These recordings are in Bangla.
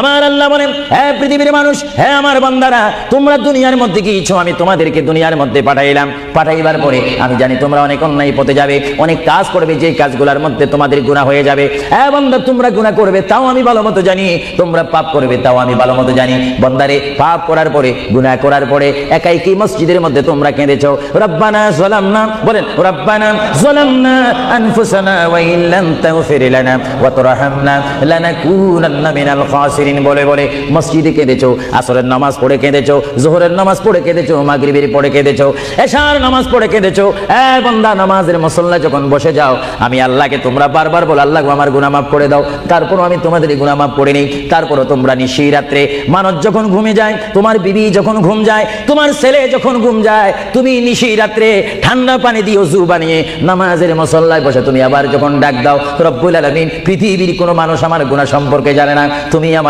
আমার আল্লাহ বলেন হ্যাঁ পৃথিবীর মানুষ হ্যাঁ আমার বান্দারা, তোমরা দুনিয়ার মধ্যে কি ইচ্ছো আমি তোমাদেরকে দুনিয়ার মধ্যে পাঠাইলাম। পাঠাইবার পরে আমি জানি তোমরা অনেক অন্যায় পথে যাবে, অনেক কাজ করবে যে কাজগুলোর মধ্যে তোমাদের গুণা হয়ে যাবে। হ্যাঁ বান্দা, তোমরা গুণা করবে, তাও আমি ভালো মতো জানি। তোমরা পাপ করবে, তাও আমি ভালো মতো জানি। বন্দারে, পাপ করার পরে, গুনাহ করার পরে, একাই কি মসজিদের মধ্যে তোমরা কেঁদেছো? রব্বানা যালামনা, বলেন, রব্বানা যালামনা আনফুসানা ওয়া তাগফির লানা ওয়া তুরহামনা লানাকুনান্না মিনাল খাসিরিন। বলে বলে মসজিদে কেঁদেছো, আসরের নামাজ পড়ে কেঁদেছো, জোহরের নামাজ পড়ে কেঁদেছো, মাগরিবের পড়ে কেঁদেছো, এশার নামাজ পড়ে কেঁদেছো। এ বান্দা, নামাজের মুসল্লা যখন বসে যাও, আমি আল্লাহকে তোমরা বারবার বল, আল্লাহ আমার গুনাহ মাফ করে দাও। তারপরও আমি তোমাদের গুনাহ মাফ করে নেই। তারপরও তোমরা নিশি রাত্রে মানুষ যখন ঘুমে যায়, তোমার বিবি যখন ঘুম যায়, তোমার ছেলে যখন ঘুম যায়, তুমি নিশি রাত্রে ঠান্ডা পানি দিয়ে ওযু বানিয়ে নামাজের মুসল্লায় বসে তুমি আবার যখন ডাক দাও, রব্বুল আলামিন, পৃথিবীর কোনো মানুষ আমার গুনাহ সম্পর্কে জানে না। তুমি আমার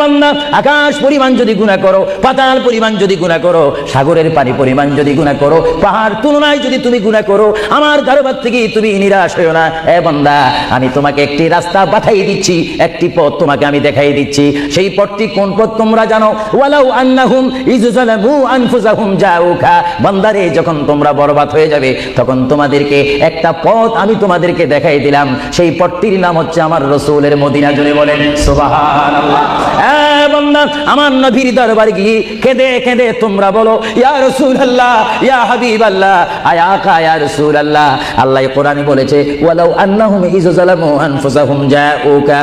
বান্দা, আকাশ পরিমাণ যদি গুনাহ করো, পাতাল পরিমাণ যদি গুনাহ করো, সাগরের পানি পরিমাণ যদি গুনাহ করো, পাহাড় তুলনায় যদি তুমি গুনাহ করো, আমার দরবার থেকে তুমি নিরাশ হইও না। এ বান্দা, আমি তোমাকে একটি রাস্তা পাঠাই দিচ্ছি, একটি পথ তোমাকে আমি দেখাই দিচ্ছি। সেই পথটি কোন পথ তোমরা জানো? ওয়ালাউ আন্নাহুম ইজজালামু আনফুসাহুম জাউকা বান্দারে, যখন তোমরা বরবাদ হয়ে যাবে, তখন তোমাদেরকে একটা পথ আমি তোমাদেরকে দেখাই দিলাম। সেই পথটির নাম হচ্ছে আমার রসুলের মদিনা জুড়ে বলেন, সুবহানাল্লাহ। বান্দা আমার নবীর দরবারে গিয়ে কেঁদে কেঁদে তোমরা বলো রাসূলুল্লাহ, ইয়া ইয়া রাসূলুল্লাহ। আল্লাহ কোরআনে বলেছে, ওয়ালাউ আন্নাহুম ইজজালামু আনফুসাহুম জাউকা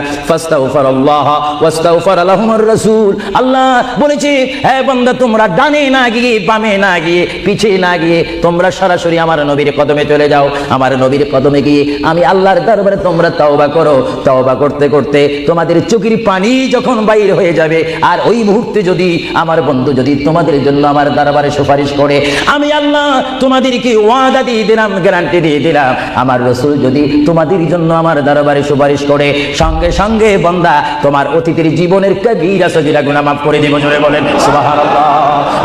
রাসূল। আল্লাহ বলেছে, হে বান্দা, তোমরা ডানে না গিয়ে, বামে না গিয়ে, পিছে না গিয়ে, তোমরা সরাসরি আমার নবীর কদমে চলে যাও। আমার নবীর কদমে গিয়ে আমি আল্লাহর দরবারে তোমরা তওবা করো। তওবা করতে করতে তোমাদের চোখের পানি যখন বাইর হয়ে যাবে আর ওই মুহূর্তে যদি আমার বন্ধু যদি তোমাদের জন্য আমার দরবারে সুপারিশ করে, আমি আল্লাহ তোমাদেরকে ওয়াদা দিয়ে দিলাম, গ্যারান্টি দিয়ে দিলাম, আমার রসুল যদি তোমাদের জন্য আমার দরবারে সুপারিশ করে, সঙ্গে সঙ্গে বন্দা তোমার অতীতের জীবনের কবিরা সজিরা গুনাহ মাফ করে দিব, জোরে বলেন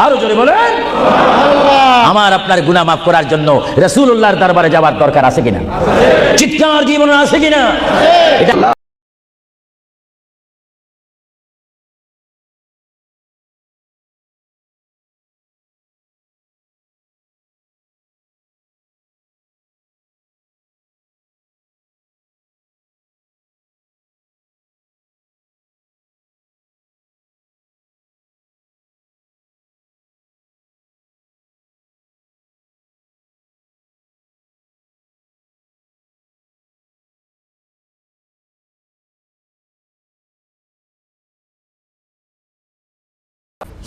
আরও জোরে বলেন আমার আপনার গুনাহ মাফ করার জন্য রাসূলুল্লাহর দরবারে যাওয়ার দরকার আছে কিনা? চিৎকার জীবন আছে কিনা?